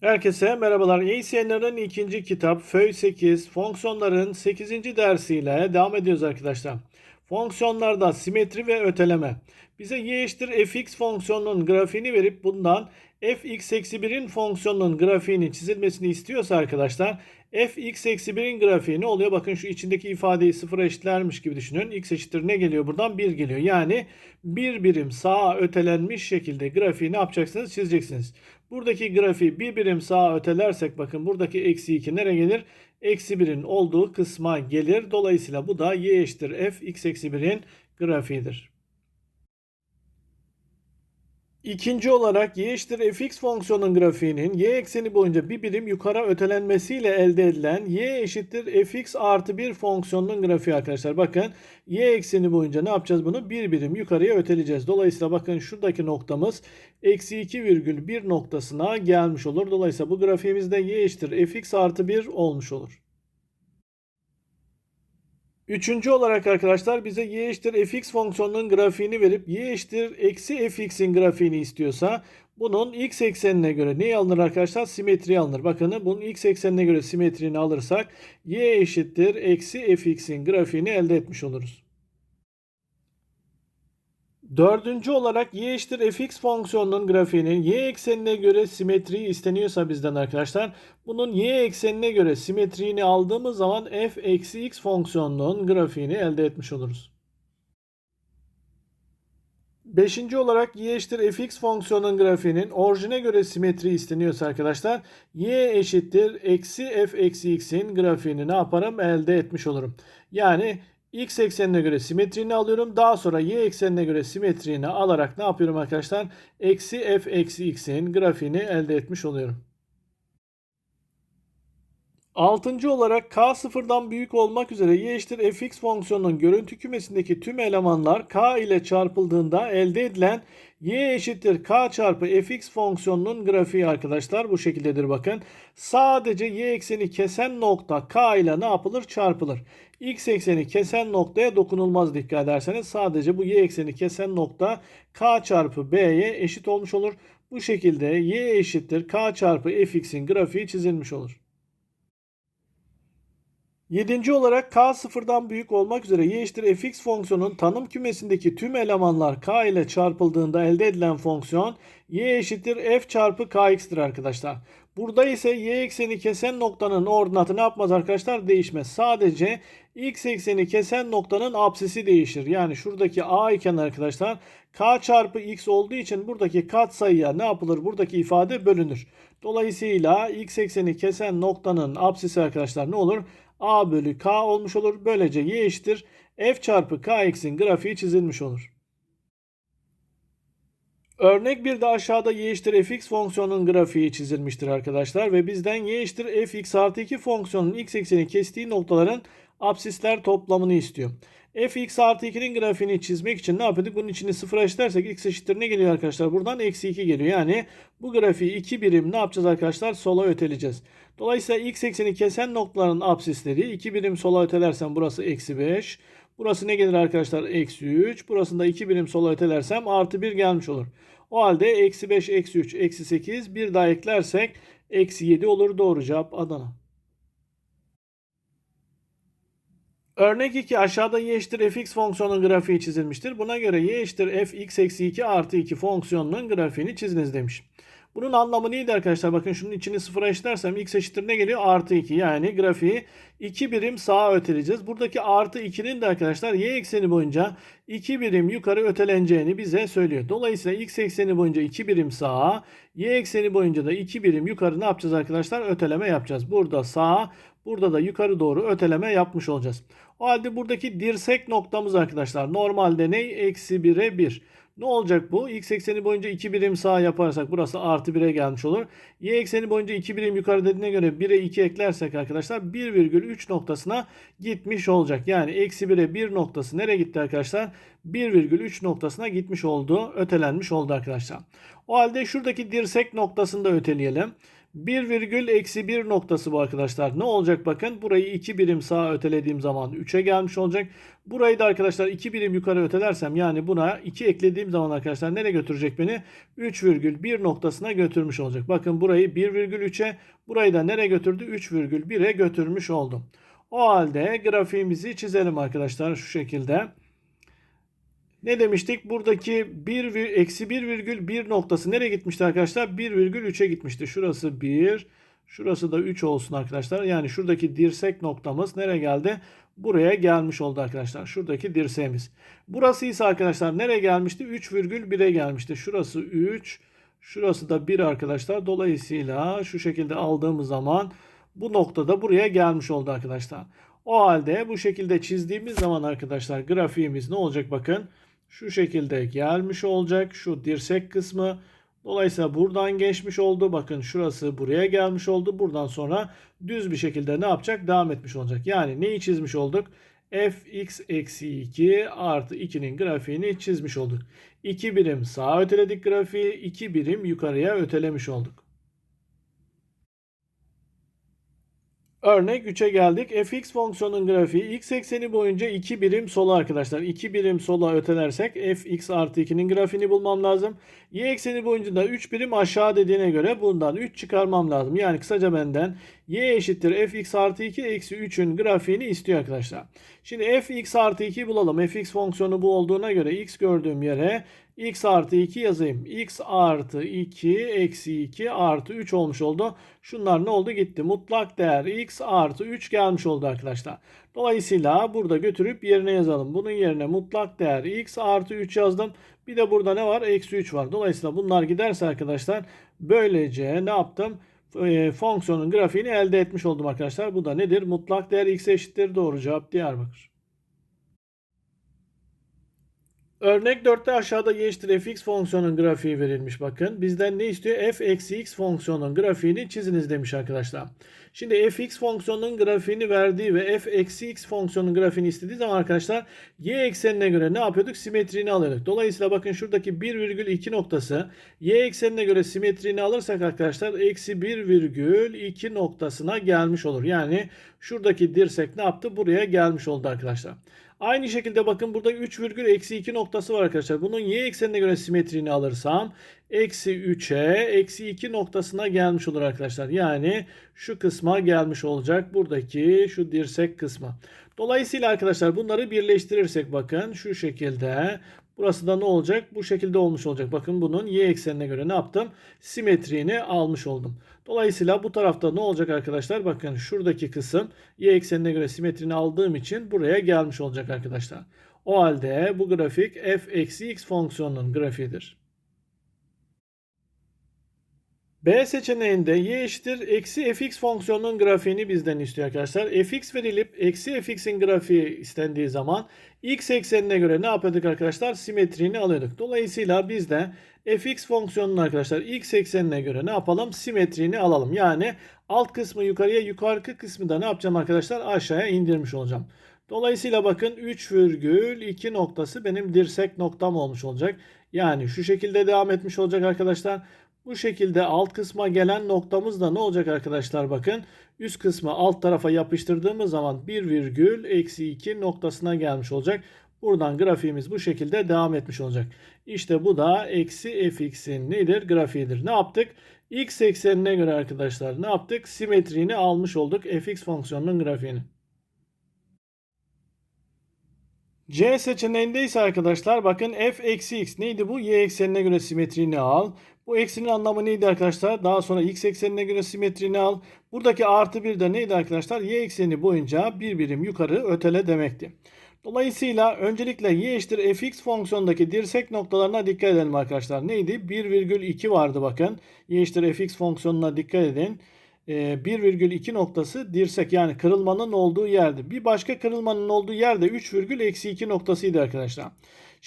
Herkese merhabalar. ECNR'ın ikinci kitap FÖY 8 fonksiyonların 8. dersiyle devam ediyoruz arkadaşlar. Fonksiyonlarda simetri ve öteleme. Bize y eşittir fx fonksiyonunun grafiğini verip bundan fx eksi 1'in fonksiyonunun grafiğini çizilmesini istiyorsa arkadaşlar fx eksi 1'in grafiği ne oluyor? Bakın şu içindeki ifadeyi sıfıra eşitlermiş gibi düşünün. x eşittir ne geliyor buradan? 1 geliyor. Yani bir birim sağa ötelenmiş şekilde grafiği ne yapacaksınız? Çizeceksiniz. Buradaki grafiği bir birim sağa ötelersek bakın buradaki eksi 2 nereye gelir? Eksi 1'in olduğu kısma gelir. Dolayısıyla bu da y eşittir f x eksi 1'in grafiğidir. İkinci olarak y eşittir fx fonksiyonun grafiğinin y ekseni boyunca bir birim yukarı ötelenmesiyle elde edilen y eşittir fx artı 1 fonksiyonunun grafiği arkadaşlar. Bakın y ekseni boyunca ne yapacağız bunu? Bir birim yukarıya öteleyeceğiz. Dolayısıyla bakın şuradaki noktamız eksi 2 virgül 1 noktasına gelmiş olur. Dolayısıyla bu grafiğimizde y eşittir fx artı 1 olmuş olur. Üçüncü olarak arkadaşlar bize y eşittir fx fonksiyonunun grafiğini verip y eşittir eksi fx'in grafiğini istiyorsa bunun x eksenine göre ne alınır arkadaşlar? Simetri alınır. Bakın bunun x eksenine göre simetrini alırsak y eşittir eksi fx'in grafiğini elde etmiş oluruz. Dördüncü olarak y eşittir fx fonksiyonunun grafiğinin y eksenine göre simetri isteniyorsa bizden arkadaşlar bunun y eksenine göre simetriğini aldığımız zaman f eksi x fonksiyonunun grafiğini elde etmiş oluruz. Beşinci olarak y eşittir fx fonksiyonunun grafiğinin orijine göre simetri isteniyorsa arkadaşlar y eşittir eksi f eksi x'in grafiğini ne yaparım elde etmiş olurum. Yani x eksenine göre simetrini alıyorum. Daha sonra y eksenine göre simetrini alarak ne yapıyorum arkadaşlar? Eksi f eksi x'in grafiğini elde etmiş oluyorum. Altıncı olarak k sıfırdan büyük olmak üzere y eşittir fx fonksiyonunun görüntü kümesindeki tüm elemanlar k ile çarpıldığında elde edilen y eşittir k çarpı fx fonksiyonunun grafiği arkadaşlar bu şekildedir bakın. Sadece y ekseni kesen nokta k ile ne yapılır? Çarpılır. X ekseni kesen noktaya dokunulmaz dikkat ederseniz. Sadece bu y ekseni kesen nokta k çarpı b'ye eşit olmuş olur. Bu şekilde y eşittir k çarpı fx'in grafiği çizilmiş olur. Yedinci olarak k sıfırdan büyük olmak üzere y eşittir fx fonksiyonun tanım kümesindeki tüm elemanlar k ile çarpıldığında elde edilen fonksiyon y eşittir f çarpı kx'tir arkadaşlar. Burada ise y ekseni kesen noktanın ordinatı ne yapmaz arkadaşlar? Değişmez. Sadece x ekseni kesen noktanın apsisi değişir. Yani şuradaki a iken arkadaşlar k çarpı x olduğu için buradaki katsayıya ne yapılır? Buradaki ifade bölünür. Dolayısıyla x ekseni kesen noktanın apsisi arkadaşlar ne olur? a bölü k olmuş olur. Böylece y eşittir f çarpı kx'in grafiği çizilmiş olur. Örnek bir de aşağıda y eşittir fx fonksiyonunun grafiği çizilmiştir arkadaşlar. Ve bizden y eşittir fx artı 2 fonksiyonun x ekseni kestiği noktaların absisler toplamını istiyor. fx artı 2'nin grafiğini çizmek için ne yapıyorduk? Bunun içini sıfıra eşitlersek x eşittir ne geliyor arkadaşlar? Buradan eksi 2 geliyor. Yani bu grafiği 2 birim ne yapacağız arkadaşlar? Sola öteleyeceğiz. Dolayısıyla x ekseni kesen noktaların absisleri 2 birim sola ötelersem burası eksi 5. Burası ne gelir arkadaşlar? Eksi 3. Burasında 2 birim sola ötelersem artı 1 gelmiş olur. O halde eksi 5, eksi 3, eksi 8 bir daha eklersek eksi 7 olur. Doğru cevap Adana. Örnek 2 aşağıda y eşittir fx fonksiyonunun grafiği çizilmiştir. Buna göre y eşittir fx eksi 2 artı 2 fonksiyonunun grafiğini çiziniz demiş. Bunun anlamı neydi arkadaşlar? Bakın şunun içini sıfıra eşitlersem x eşittir ne geliyor? Artı 2. Yani grafiği 2 birim sağa öteleyeceğiz. Buradaki artı 2'nin de arkadaşlar y ekseni boyunca 2 birim yukarı öteleneceğini bize söylüyor. Dolayısıyla x ekseni boyunca 2 birim sağa, y ekseni boyunca da 2 birim yukarı ne yapacağız arkadaşlar? Öteleme yapacağız. Burada sağa, burada da yukarı doğru öteleme yapmış olacağız. O halde buradaki dirsek noktamız arkadaşlar normalde ne? Eksi 1'e 1. Ne olacak bu? X ekseni boyunca 2 birim sağ yaparsak burası artı 1'e gelmiş olur. Y ekseni boyunca 2 birim yukarı dediğine göre 1'e 2 eklersek arkadaşlar 1,3 noktasına gitmiş olacak. Yani eksi 1'e 1 noktası nereye gitti arkadaşlar? 1,3 noktasına gitmiş oldu. Ötelenmiş oldu arkadaşlar. O halde şuradaki dirsek noktasını da öteleyelim. 1 virgül eksi 1 noktası bu arkadaşlar. Ne olacak bakın burayı 2 birim sağa ötelediğim zaman 3'e gelmiş olacak. Burayı da arkadaşlar 2 birim yukarı ötelersem yani buna 2 eklediğim zaman arkadaşlar nereye götürecek beni? 3,1 noktasına götürmüş olacak. Bakın burayı 1,3'e burayı da nereye götürdü? 3,1'e götürmüş oldum. O halde grafiğimizi çizelim arkadaşlar şu şekilde. Ne demiştik? Buradaki 1, eksi 1,1 noktası nereye gitmişti arkadaşlar? 1,3'e gitmişti. Şurası 1, şurası da 3 olsun arkadaşlar. Yani şuradaki dirsek noktamız nereye geldi? Buraya gelmiş oldu arkadaşlar. Şuradaki dirseğimiz. Burası ise arkadaşlar nereye gelmişti? 3,1'e gelmişti. Şurası 3, şurası da 1 arkadaşlar. Dolayısıyla şu şekilde aldığımız zaman bu noktada buraya gelmiş oldu arkadaşlar. O halde bu şekilde çizdiğimiz zaman arkadaşlar grafiğimiz ne olacak bakın. Şu şekilde gelmiş olacak. Şu dirsek kısmı. Dolayısıyla buradan geçmiş oldu. Bakın şurası buraya gelmiş oldu. Buradan sonra düz bir şekilde ne yapacak? Devam etmiş olacak. Yani neyi çizmiş olduk? fx eksi 2 artı 2'nin grafiğini çizmiş olduk. 2 birim sağa öteledik grafiği. 2 birim yukarıya ötelemiş olduk. Örnek 3'e geldik. fx fonksiyonun grafiği x ekseni boyunca 2 birim sola arkadaşlar. 2 birim sola ötelersek fx artı 2'nin grafiğini bulmam lazım. y ekseni boyunca da 3 birim aşağı dediğine göre bundan 3 çıkarmam lazım. Yani kısaca benden y eşittir fx artı 2 eksi 3'ün grafiğini istiyor arkadaşlar. Şimdi fx artı 2'yi bulalım. fx fonksiyonu bu olduğuna göre x gördüğüm yere x artı 2 yazayım. x artı 2 eksi 2 artı 3 olmuş oldu. Şunlar ne oldu gitti. Mutlak değer x artı 3 gelmiş oldu arkadaşlar. Dolayısıyla burada götürüp yerine yazalım. Bunun yerine mutlak değer x artı 3 yazdım. Bir de burada ne var? Eksi 3 var. Dolayısıyla bunlar giderse arkadaşlar böylece ne yaptım? E, fonksiyonun grafiğini elde etmiş oldum arkadaşlar. Bu da nedir? Mutlak değer x eşittir. Doğru cevap Diyarbakır. Örnek 4'te aşağıda y eşittir fx fonksiyonun grafiği verilmiş bakın. Bizden ne istiyor? f eksi x fonksiyonun grafiğini çiziniz demiş arkadaşlar. Şimdi fx fonksiyonun grafiğini verdiği ve f eksi x fonksiyonun grafiğini istediği zaman arkadaşlar y eksenine göre ne yapıyorduk? Simetriğini alıyorduk. Dolayısıyla bakın şuradaki 1,2 noktası y eksenine göre simetriğini alırsak arkadaşlar eksi 1,2 noktasına gelmiş olur. Yani şuradaki dirsek ne yaptı? Buraya gelmiş oldu arkadaşlar. Aynı şekilde bakın burada 3 virgül eksi 2 noktası var arkadaşlar. Bunun y eksenine göre simetriğini alırsam eksi 3'e eksi 2 noktasına gelmiş olur arkadaşlar. Yani şu kısma gelmiş olacak. Buradaki şu dirsek kısmı. Dolayısıyla arkadaşlar bunları birleştirirsek bakın şu şekilde Burası da ne olacak? Bu şekilde olmuş olacak. Bakın bunun y eksenine göre ne yaptım? Simetriğini almış oldum. Dolayısıyla bu tarafta ne olacak arkadaşlar? Bakın şuradaki kısım y eksenine göre simetrini aldığım için buraya gelmiş olacak arkadaşlar. O halde bu grafik f eksi x fonksiyonunun grafiğidir. B seçeneğinde y eşittir eksi fx fonksiyonunun grafiğini bizden istiyor arkadaşlar. fx verilip eksi fx'in grafiği istendiği zaman x eksenine göre ne yapıyorduk arkadaşlar? Simetriğini alıyorduk. Dolayısıyla biz de fx fonksiyonunun arkadaşlar x eksenine göre ne yapalım? Simetriğini alalım. Yani alt kısmı yukarıya yukarı kısmı da ne yapacağım arkadaşlar? Aşağıya indirmiş olacağım. Dolayısıyla bakın 3,2 noktası benim dirsek noktam olmuş olacak. Yani şu şekilde devam etmiş olacak arkadaşlar. Bu şekilde alt kısma gelen noktamız da ne olacak arkadaşlar bakın. Üst kısmı alt tarafa yapıştırdığımız zaman 1 virgül eksi 2 noktasına gelmiş olacak. Buradan grafiğimiz bu şekilde devam etmiş olacak. İşte bu da eksi fx'in nedir? Grafiğidir. Ne yaptık? X eksenine göre arkadaşlar ne yaptık? Simetriğini almış olduk. fx fonksiyonunun grafiğini. C seçeneğinde ise arkadaşlar bakın f eksi x neydi bu? Y eksenine göre simetriğini al. Bu eksinin anlamı neydi arkadaşlar? Daha sonra x eksenine göre simetriğini al. Buradaki artı bir de neydi arkadaşlar? Y ekseni boyunca bir birim yukarı ötele demekti. Dolayısıyla öncelikle y eşittir fx fonksiyondaki dirsek noktalarına dikkat edelim arkadaşlar. Neydi? 1,2 vardı bakın. y eşittir fx fonksiyonuna dikkat edin. 1,2 ee, noktası dirsek yani kırılmanın olduğu yerde. Bir başka kırılmanın olduğu yerde 3,2 noktasıydı arkadaşlar.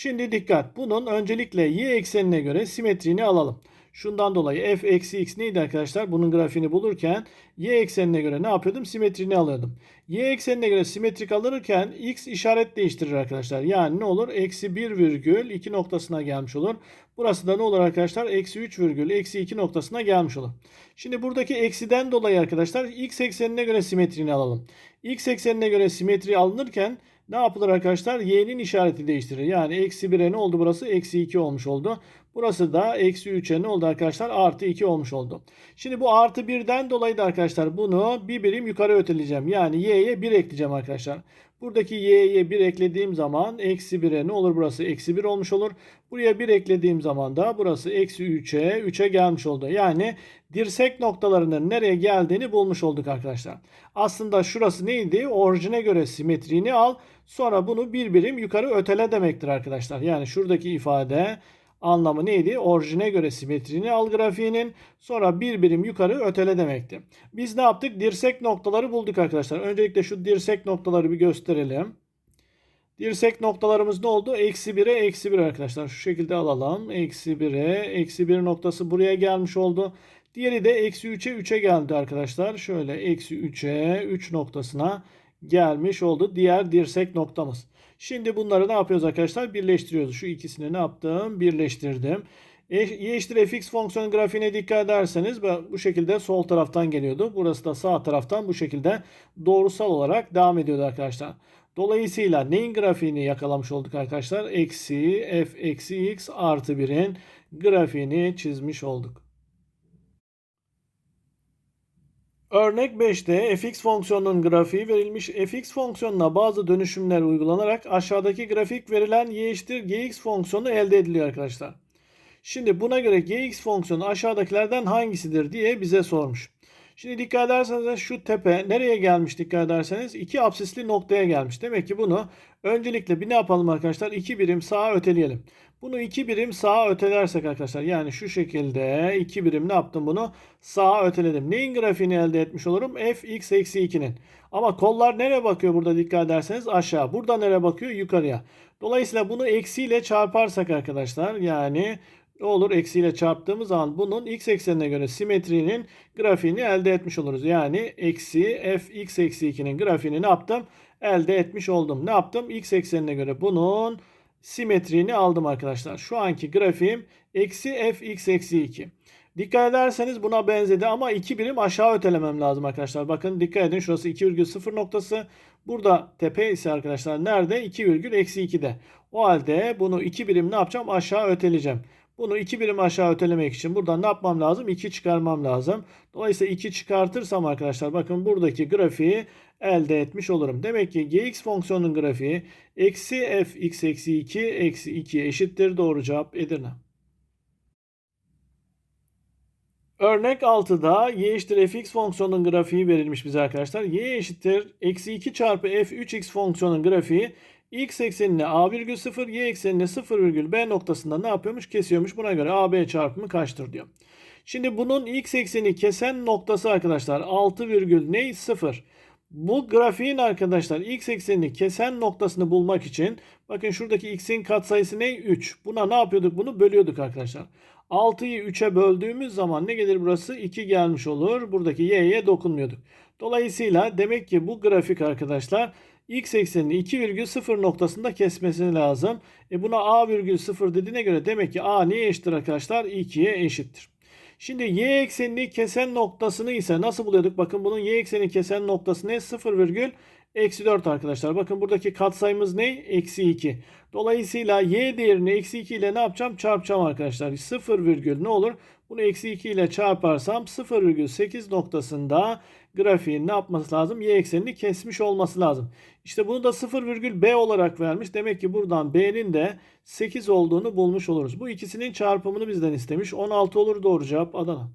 Şimdi dikkat. Bunun öncelikle y eksenine göre simetriğini alalım. Şundan dolayı f eksi x neydi arkadaşlar? Bunun grafiğini bulurken y eksenine göre ne yapıyordum? Simetrini alıyordum. Y eksenine göre simetrik alırken x işaret değiştirir arkadaşlar. Yani ne olur? Eksi 1 virgül 2 noktasına gelmiş olur. Burası da ne olur arkadaşlar? Eksi 3 virgül eksi 2 noktasına gelmiş olur. Şimdi buradaki eksiden dolayı arkadaşlar x eksenine göre simetrini alalım. X eksenine göre simetri alınırken Ne yapılır arkadaşlar? Y'nin işareti değiştirir. Yani eksi 1'e ne oldu burası? Eksi 2 olmuş oldu. Burası da eksi 3'e ne oldu arkadaşlar? Artı 2 olmuş oldu. Şimdi bu artı 1'den dolayı da arkadaşlar bunu bir birim yukarı öteleyeceğim. Yani y'ye 1 ekleyeceğim arkadaşlar. Buradaki y'ye 1 eklediğim zaman eksi 1'e ne olur burası? Eksi 1 olmuş olur. Buraya 1 eklediğim zaman da burası eksi 3'e 3'e gelmiş oldu. Yani dirsek noktalarının nereye geldiğini bulmuş olduk arkadaşlar. Aslında şurası neydi? Orijine göre simetriğini al. Sonra bunu bir birim yukarı ötele demektir arkadaşlar. Yani şuradaki ifade anlamı neydi? Orijine göre simetrini al grafiğinin sonra bir birim yukarı ötele demekti. Biz ne yaptık? Dirsek noktaları bulduk arkadaşlar. Öncelikle şu dirsek noktaları bir gösterelim. Dirsek noktalarımız ne oldu? Eksi 1'e eksi 1 arkadaşlar. Şu şekilde alalım. Eksi 1'e eksi 1 noktası buraya gelmiş oldu. Diğeri de eksi 3'e 3'e geldi arkadaşlar. Şöyle eksi 3'e 3 noktasına gelmiş oldu. Diğer dirsek noktamız. Şimdi bunları ne yapıyoruz arkadaşlar? Birleştiriyoruz. Şu ikisini ne yaptım? Birleştirdim. E, y fx fonksiyon grafiğine dikkat ederseniz bu şekilde sol taraftan geliyordu. Burası da sağ taraftan bu şekilde doğrusal olarak devam ediyordu arkadaşlar. Dolayısıyla neyin grafiğini yakalamış olduk arkadaşlar? Eksi f eksi x artı 1'in grafiğini çizmiş olduk. Örnek 5'te fx fonksiyonunun grafiği verilmiş. fx fonksiyonuna bazı dönüşümler uygulanarak aşağıdaki grafik verilen y gx fonksiyonu elde ediliyor arkadaşlar. Şimdi buna göre gx fonksiyonu aşağıdakilerden hangisidir diye bize sormuş. Şimdi dikkat ederseniz şu tepe nereye gelmiş dikkat ederseniz iki absisli noktaya gelmiş. Demek ki bunu öncelikle bir ne yapalım arkadaşlar? 2 birim sağa öteleyelim. Bunu 2 birim sağa ötelersek arkadaşlar yani şu şekilde 2 birim ne yaptım bunu? Sağa öteledim. Neyin grafiğini elde etmiş olurum? fx eksi 2'nin. Ama kollar nereye bakıyor burada dikkat ederseniz? Aşağı. Burada nereye bakıyor? Yukarıya. Dolayısıyla bunu eksiyle çarparsak arkadaşlar yani ne olur? Eksiyle çarptığımız zaman bunun x eksenine göre simetrinin grafiğini elde etmiş oluruz. Yani eksi fx eksi 2'nin grafiğini ne yaptım? Elde etmiş oldum. Ne yaptım? x eksenine göre bunun simetriğini aldım arkadaşlar. Şu anki grafiğim eksi fx eksi 2. Dikkat ederseniz buna benzedi ama 2 birim aşağı ötelemem lazım arkadaşlar. Bakın dikkat edin şurası 2,0 noktası. Burada tepe ise arkadaşlar nerede? 2, eksi 2'de. O halde bunu 2 birim ne yapacağım? Aşağı öteleyeceğim. Bunu 2 birim aşağı ötelemek için buradan ne yapmam lazım? 2 çıkarmam lazım. Dolayısıyla 2 çıkartırsam arkadaşlar bakın buradaki grafiği elde etmiş olurum. Demek ki gx fonksiyonunun grafiği eksi fx eksi 2 eksi 2 eşittir. Doğru cevap Edirne. Örnek 6'da y eşittir fx fonksiyonunun grafiği verilmiş bize arkadaşlar. y eşittir eksi 2 çarpı f3x fonksiyonun grafiği x eksenine a virgül 0, y eksenine 0 virgül b noktasında ne yapıyormuş? Kesiyormuş. Buna göre ab çarpımı kaçtır diyor. Şimdi bunun x ekseni kesen noktası arkadaşlar 6 virgül ne? 0. Bu grafiğin arkadaşlar x eksenini kesen noktasını bulmak için bakın şuradaki x'in katsayısı ne? 3. Buna ne yapıyorduk? Bunu bölüyorduk arkadaşlar. 6'yı 3'e böldüğümüz zaman ne gelir burası? 2 gelmiş olur. Buradaki y'ye dokunmuyorduk. Dolayısıyla demek ki bu grafik arkadaşlar x eksenini 2,0 noktasında kesmesi lazım. E buna a virgül 0 dediğine göre demek ki a neye eşittir arkadaşlar? 2'ye eşittir. Şimdi y eksenini kesen noktasını ise nasıl buluyorduk? Bakın bunun y eksenini kesen noktası ne? 0 virgül eksi 4 arkadaşlar. Bakın buradaki katsayımız ne? Eksi 2. Dolayısıyla y değerini eksi 2 ile ne yapacağım? Çarpacağım arkadaşlar. 0 virgül ne olur? Bunu eksi 2 ile çarparsam 0,8 noktasında grafiğin ne yapması lazım? Y eksenini kesmiş olması lazım. İşte bunu da 0,b olarak vermiş. Demek ki buradan b'nin de 8 olduğunu bulmuş oluruz. Bu ikisinin çarpımını bizden istemiş. 16 olur doğru cevap Adana.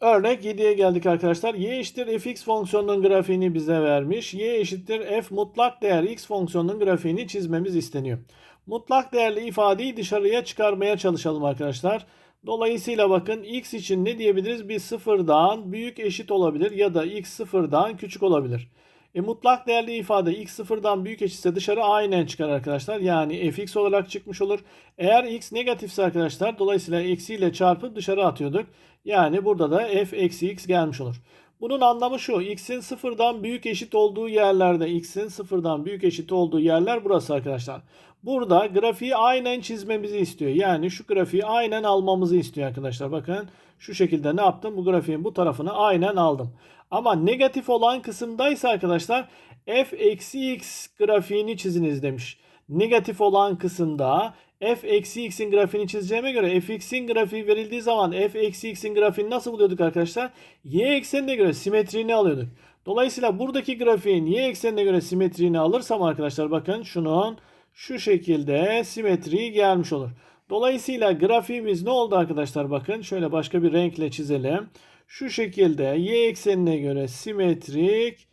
Örnek 7'ye geldik arkadaşlar. Y eşittir fx fonksiyonunun grafiğini bize vermiş. Y eşittir f mutlak değer x fonksiyonunun grafiğini çizmemiz isteniyor. Mutlak değerli ifadeyi dışarıya çıkarmaya çalışalım arkadaşlar. Dolayısıyla bakın x için ne diyebiliriz? Bir sıfırdan büyük eşit olabilir ya da x sıfırdan küçük olabilir. E, mutlak değerli ifade x sıfırdan büyük eşitse dışarı aynen çıkar arkadaşlar. Yani fx olarak çıkmış olur. Eğer x negatifse arkadaşlar dolayısıyla eksiyle çarpıp dışarı atıyorduk. Yani burada da f eksi x gelmiş olur. Bunun anlamı şu. X'in sıfırdan büyük eşit olduğu yerlerde X'in sıfırdan büyük eşit olduğu yerler burası arkadaşlar. Burada grafiği aynen çizmemizi istiyor. Yani şu grafiği aynen almamızı istiyor arkadaşlar. Bakın şu şekilde ne yaptım? Bu grafiğin bu tarafını aynen aldım. Ama negatif olan kısımdaysa arkadaşlar f eksi x grafiğini çiziniz demiş. Negatif olan kısımda f eksi x'in grafiğini çizeceğime göre fx'in grafiği verildiği zaman f eksi x'in grafiğini nasıl buluyorduk arkadaşlar? y eksenine göre simetriğini alıyorduk. Dolayısıyla buradaki grafiğin y eksenine göre simetriğini alırsam arkadaşlar bakın şunun şu şekilde simetriği gelmiş olur. Dolayısıyla grafiğimiz ne oldu arkadaşlar bakın şöyle başka bir renkle çizelim. Şu şekilde y eksenine göre simetrik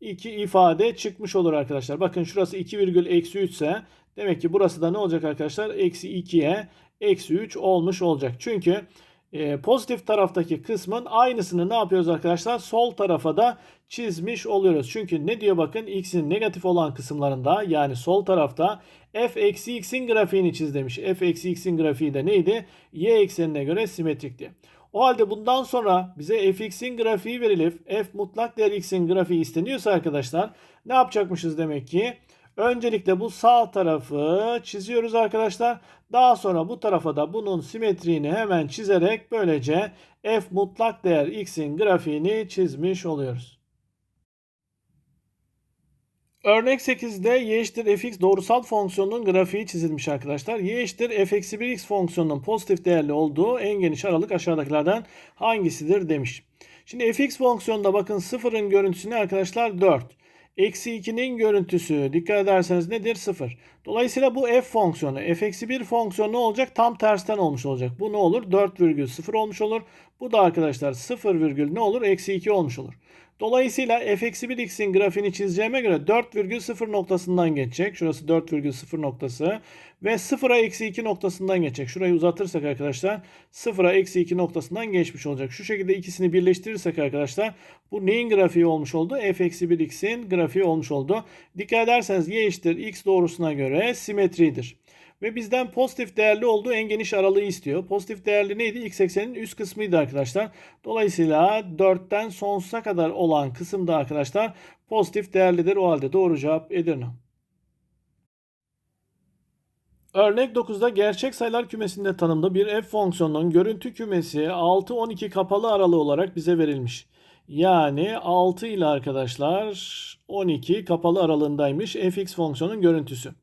iki ifade çıkmış olur arkadaşlar. Bakın şurası 2 virgül eksi 3 ise demek ki burası da ne olacak arkadaşlar? Eksi 2'ye eksi 3 olmuş olacak. Çünkü e, pozitif taraftaki kısmın aynısını ne yapıyoruz arkadaşlar? Sol tarafa da çizmiş oluyoruz. Çünkü ne diyor bakın x'in negatif olan kısımlarında yani sol tarafta f eksi x'in grafiğini çiz demiş. f eksi x'in grafiği de neydi? y eksenine göre simetrikti. O halde bundan sonra bize fx'in grafiği verilip f mutlak değer x'in grafiği isteniyorsa arkadaşlar ne yapacakmışız demek ki? Öncelikle bu sağ tarafı çiziyoruz arkadaşlar. Daha sonra bu tarafa da bunun simetriğini hemen çizerek böylece f mutlak değer x'in grafiğini çizmiş oluyoruz. Örnek 8'de y eşittir fx doğrusal fonksiyonunun grafiği çizilmiş arkadaşlar. y eşittir f eksi 1x fonksiyonunun pozitif değerli olduğu en geniş aralık aşağıdakilerden hangisidir demiş. Şimdi fx fonksiyonunda bakın sıfırın görüntüsü ne arkadaşlar 4. Eksi 2'nin görüntüsü dikkat ederseniz nedir? 0. Dolayısıyla bu f fonksiyonu f eksi 1 fonksiyonu ne olacak? Tam tersten olmuş olacak. Bu ne olur? 4,0 olmuş olur. Bu da arkadaşlar 0, virgül ne olur? Eksi 2 olmuş olur. Dolayısıyla f eksi 1 x'in grafiğini çizeceğime göre 4,0 noktasından geçecek. Şurası 4,0 noktası. Ve 0'a eksi 2 noktasından geçecek. Şurayı uzatırsak arkadaşlar 0'a eksi 2 noktasından geçmiş olacak. Şu şekilde ikisini birleştirirsek arkadaşlar bu neyin grafiği olmuş oldu? f eksi 1 x'in grafiği olmuş oldu. Dikkat ederseniz y eşittir x doğrusuna göre simetridir. Ve bizden pozitif değerli olduğu en geniş aralığı istiyor. Pozitif değerli neydi? X eksenin üst kısmıydı arkadaşlar. Dolayısıyla 4'ten sonsuza kadar olan kısımda arkadaşlar pozitif değerlidir. O halde doğru cevap Edirne. Örnek 9'da gerçek sayılar kümesinde tanımlı bir f fonksiyonunun görüntü kümesi 6-12 kapalı aralığı olarak bize verilmiş. Yani 6 ile arkadaşlar 12 kapalı aralığındaymış fx fonksiyonun görüntüsü.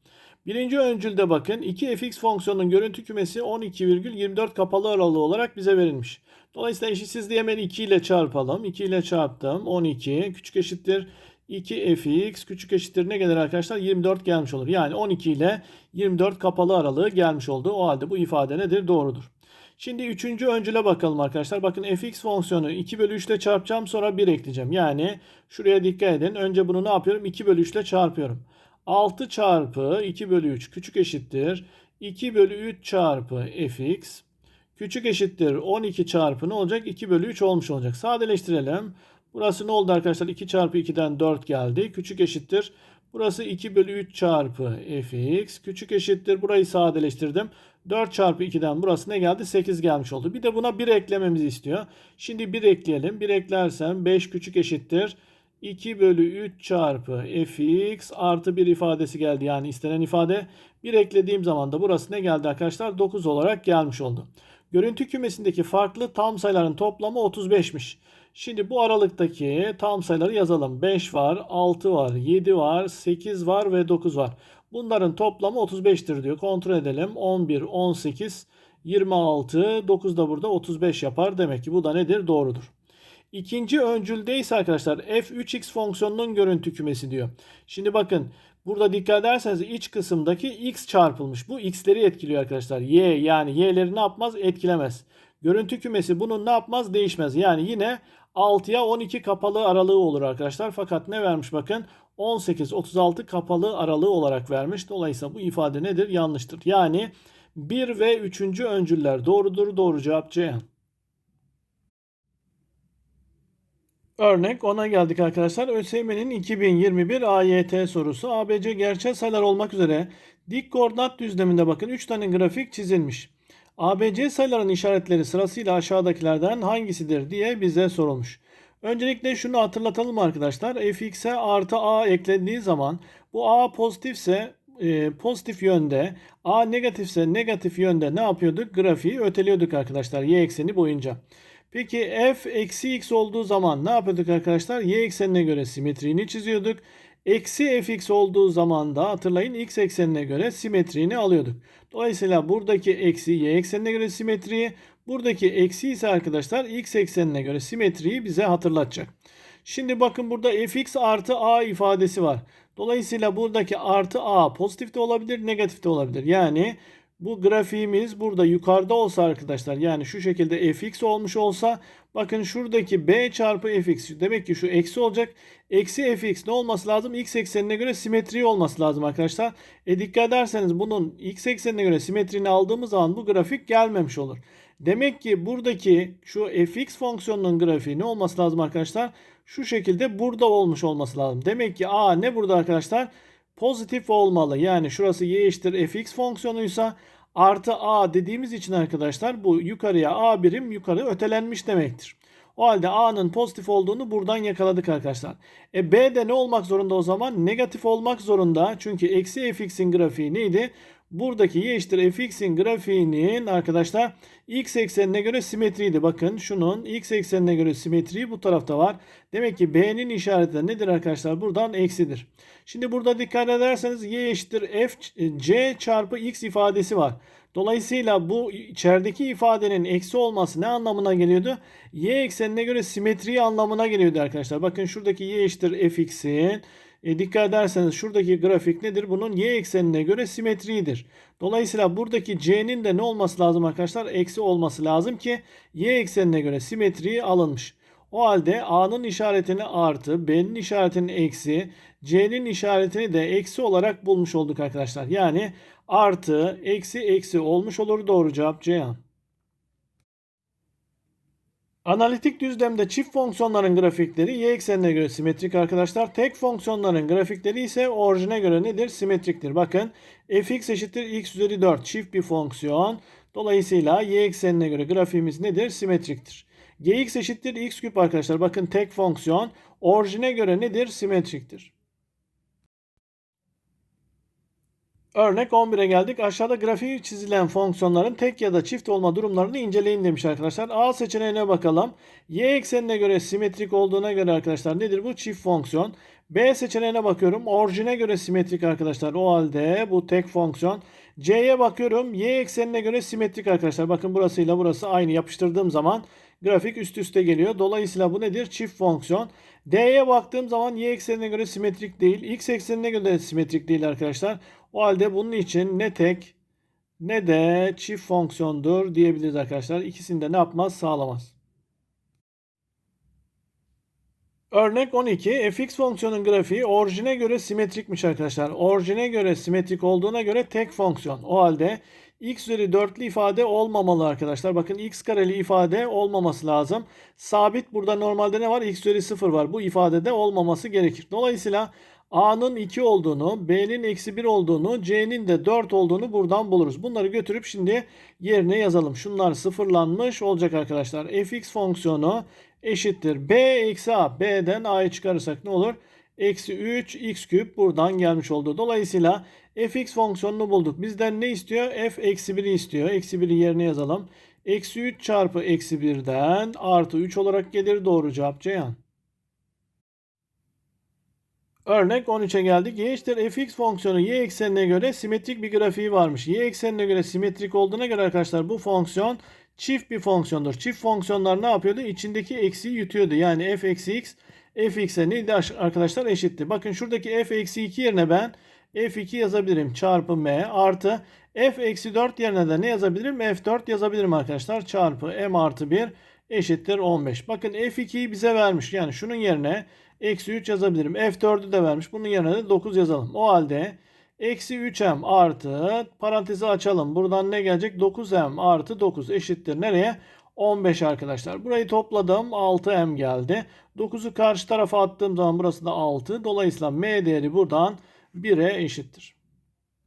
Birinci öncülde bakın 2 fx fonksiyonunun görüntü kümesi 12,24 kapalı aralığı olarak bize verilmiş. Dolayısıyla eşitsizliği hemen 2 ile çarpalım. 2 ile çarptım. 12 küçük eşittir 2 fx küçük eşittir ne gelir arkadaşlar? 24 gelmiş olur. Yani 12 ile 24 kapalı aralığı gelmiş oldu. O halde bu ifade nedir? Doğrudur. Şimdi üçüncü öncüle bakalım arkadaşlar. Bakın fx fonksiyonu 2 bölü 3 ile çarpacağım sonra 1 ekleyeceğim. Yani şuraya dikkat edin. Önce bunu ne yapıyorum? 2 bölü 3 ile çarpıyorum. 6 çarpı 2 bölü 3 küçük eşittir. 2 bölü 3 çarpı fx küçük eşittir 12 çarpı ne olacak? 2 bölü 3 olmuş olacak. Sadeleştirelim. Burası ne oldu arkadaşlar? 2 çarpı 2'den 4 geldi. Küçük eşittir. Burası 2 bölü 3 çarpı fx. Küçük eşittir. Burayı sadeleştirdim. 4 çarpı 2'den burası ne geldi? 8 gelmiş oldu. Bir de buna 1 eklememizi istiyor. Şimdi 1 ekleyelim. 1 eklersem 5 küçük eşittir. 2 bölü 3 çarpı fx artı 1 ifadesi geldi. Yani istenen ifade 1 eklediğim zaman da burası ne geldi arkadaşlar? 9 olarak gelmiş oldu. Görüntü kümesindeki farklı tam sayıların toplamı 35'miş. Şimdi bu aralıktaki tam sayıları yazalım. 5 var, 6 var, 7 var, 8 var ve 9 var. Bunların toplamı 35'tir diyor. Kontrol edelim. 11, 18, 26, 9 da burada 35 yapar. Demek ki bu da nedir? Doğrudur. İkinci öncülde ise arkadaşlar f3x fonksiyonunun görüntü kümesi diyor. Şimdi bakın burada dikkat ederseniz iç kısımdaki x çarpılmış. Bu x'leri etkiliyor arkadaşlar. y yani y'leri ne yapmaz? Etkilemez. Görüntü kümesi bunun ne yapmaz? Değişmez. Yani yine 6'ya 12 kapalı aralığı olur arkadaşlar. Fakat ne vermiş bakın? 18, 36 kapalı aralığı olarak vermiş. Dolayısıyla bu ifade nedir? Yanlıştır. Yani 1 ve 3. öncüller doğrudur. Doğru cevap C. Örnek ona geldik arkadaşlar. ÖSYM'nin 2021 AYT sorusu. ABC gerçel sayılar olmak üzere dik koordinat düzleminde bakın 3 tane grafik çizilmiş. ABC sayıların işaretleri sırasıyla aşağıdakilerden hangisidir diye bize sorulmuş. Öncelikle şunu hatırlatalım arkadaşlar. fx'e artı a eklendiği zaman bu a pozitifse e, pozitif yönde, A negatifse negatif yönde ne yapıyorduk? Grafiği öteliyorduk arkadaşlar y ekseni boyunca. Peki f eksi x olduğu zaman ne yapıyorduk arkadaşlar? Y eksenine göre simetriğini çiziyorduk. Eksi fx olduğu zaman da hatırlayın x eksenine göre simetriğini alıyorduk. Dolayısıyla buradaki eksi y eksenine göre simetriyi, buradaki eksi ise arkadaşlar x eksenine göre simetriyi bize hatırlatacak. Şimdi bakın burada fx artı a ifadesi var. Dolayısıyla buradaki artı a pozitif de olabilir, negatif de olabilir. Yani bu grafiğimiz burada yukarıda olsa arkadaşlar yani şu şekilde fx olmuş olsa bakın şuradaki b çarpı fx demek ki şu eksi olacak. Eksi fx ne olması lazım? x eksenine göre simetri olması lazım arkadaşlar. E dikkat ederseniz bunun x eksenine göre simetrini aldığımız zaman bu grafik gelmemiş olur. Demek ki buradaki şu fx fonksiyonunun grafiği ne olması lazım arkadaşlar? Şu şekilde burada olmuş olması lazım. Demek ki a ne burada arkadaşlar? Pozitif olmalı. Yani şurası y eşittir fx fonksiyonuysa artı a dediğimiz için arkadaşlar bu yukarıya a birim yukarı ötelenmiş demektir. O halde a'nın pozitif olduğunu buradan yakaladık arkadaşlar. E b de ne olmak zorunda o zaman? Negatif olmak zorunda. Çünkü eksi fx'in grafiği neydi? Buradaki y eşittir fx'in grafiğinin arkadaşlar x eksenine göre simetriydi. Bakın şunun x eksenine göre simetriği bu tarafta var. Demek ki b'nin işareti de nedir arkadaşlar? Buradan eksidir. Şimdi burada dikkat ederseniz y eşittir f c çarpı x ifadesi var. Dolayısıyla bu içerideki ifadenin eksi olması ne anlamına geliyordu? Y eksenine göre simetri anlamına geliyordu arkadaşlar. Bakın şuradaki y eşittir fx'in e, dikkat ederseniz şuradaki grafik nedir? Bunun y eksenine göre simetridir. Dolayısıyla buradaki c'nin de ne olması lazım arkadaşlar? Eksi olması lazım ki y eksenine göre simetriyi alınmış. O halde a'nın işaretini artı, b'nin işaretini eksi, c'nin işaretini de eksi olarak bulmuş olduk arkadaşlar. Yani artı, eksi, eksi olmuş olur. Doğru cevap Ceyhan. Analitik düzlemde çift fonksiyonların grafikleri y eksenine göre simetrik arkadaşlar. Tek fonksiyonların grafikleri ise orijine göre nedir? Simetriktir. Bakın fx eşittir x üzeri 4 çift bir fonksiyon. Dolayısıyla y eksenine göre grafiğimiz nedir? Simetriktir. gx eşittir x küp arkadaşlar. Bakın tek fonksiyon. Orijine göre nedir? Simetriktir. Örnek 11'e geldik. Aşağıda grafiği çizilen fonksiyonların tek ya da çift olma durumlarını inceleyin demiş arkadaşlar. A seçeneğine bakalım. Y eksenine göre simetrik olduğuna göre arkadaşlar nedir bu? Çift fonksiyon. B seçeneğine bakıyorum. Orijine göre simetrik arkadaşlar. O halde bu tek fonksiyon. C'ye bakıyorum. Y eksenine göre simetrik arkadaşlar. Bakın burasıyla burası aynı yapıştırdığım zaman grafik üst üste geliyor. Dolayısıyla bu nedir? Çift fonksiyon. D'ye baktığım zaman y eksenine göre simetrik değil. X eksenine göre simetrik değil arkadaşlar. O halde bunun için ne tek ne de çift fonksiyondur diyebiliriz arkadaşlar. İkisini de ne yapmaz? Sağlamaz. Örnek 12. fx fonksiyonun grafiği orijine göre simetrikmiş arkadaşlar. Orijine göre simetrik olduğuna göre tek fonksiyon. O halde x üzeri 4'lü ifade olmamalı arkadaşlar. Bakın x kareli ifade olmaması lazım. Sabit burada normalde ne var? x üzeri 0 var. Bu ifadede olmaması gerekir. Dolayısıyla a'nın 2 olduğunu, b'nin eksi 1 olduğunu, c'nin de 4 olduğunu buradan buluruz. Bunları götürüp şimdi yerine yazalım. Şunlar sıfırlanmış olacak arkadaşlar. fx fonksiyonu eşittir. b eksi a. b'den a'yı çıkarırsak ne olur? Eksi 3 x küp buradan gelmiş oldu. Dolayısıyla fx fonksiyonunu bulduk. Bizden ne istiyor? f eksi 1'i istiyor. Eksi 1'i yerine yazalım. Eksi 3 çarpı eksi 1'den artı 3 olarak gelir. Doğru cevap Ceyhan. Örnek 13'e geldik. Y eşittir fx fonksiyonu y eksenine göre simetrik bir grafiği varmış. Y eksenine göre simetrik olduğuna göre arkadaşlar bu fonksiyon çift bir fonksiyondur. Çift fonksiyonlar ne yapıyordu? İçindeki eksiği yutuyordu. Yani f eksi x fx'e neydi arkadaşlar eşitti. Bakın şuradaki f eksi 2 yerine ben f2 yazabilirim. Çarpı m artı f eksi 4 yerine de ne yazabilirim? f4 yazabilirim arkadaşlar. Çarpı m artı 1 eşittir 15. Bakın f2'yi bize vermiş. Yani şunun yerine eksi 3 yazabilirim. F4'ü de vermiş. Bunun yerine de 9 yazalım. O halde eksi 3m artı parantezi açalım. Buradan ne gelecek? 9m artı 9 eşittir. Nereye? 15 arkadaşlar. Burayı topladım. 6m geldi. 9'u karşı tarafa attığım zaman burası da 6. Dolayısıyla m değeri buradan 1'e eşittir.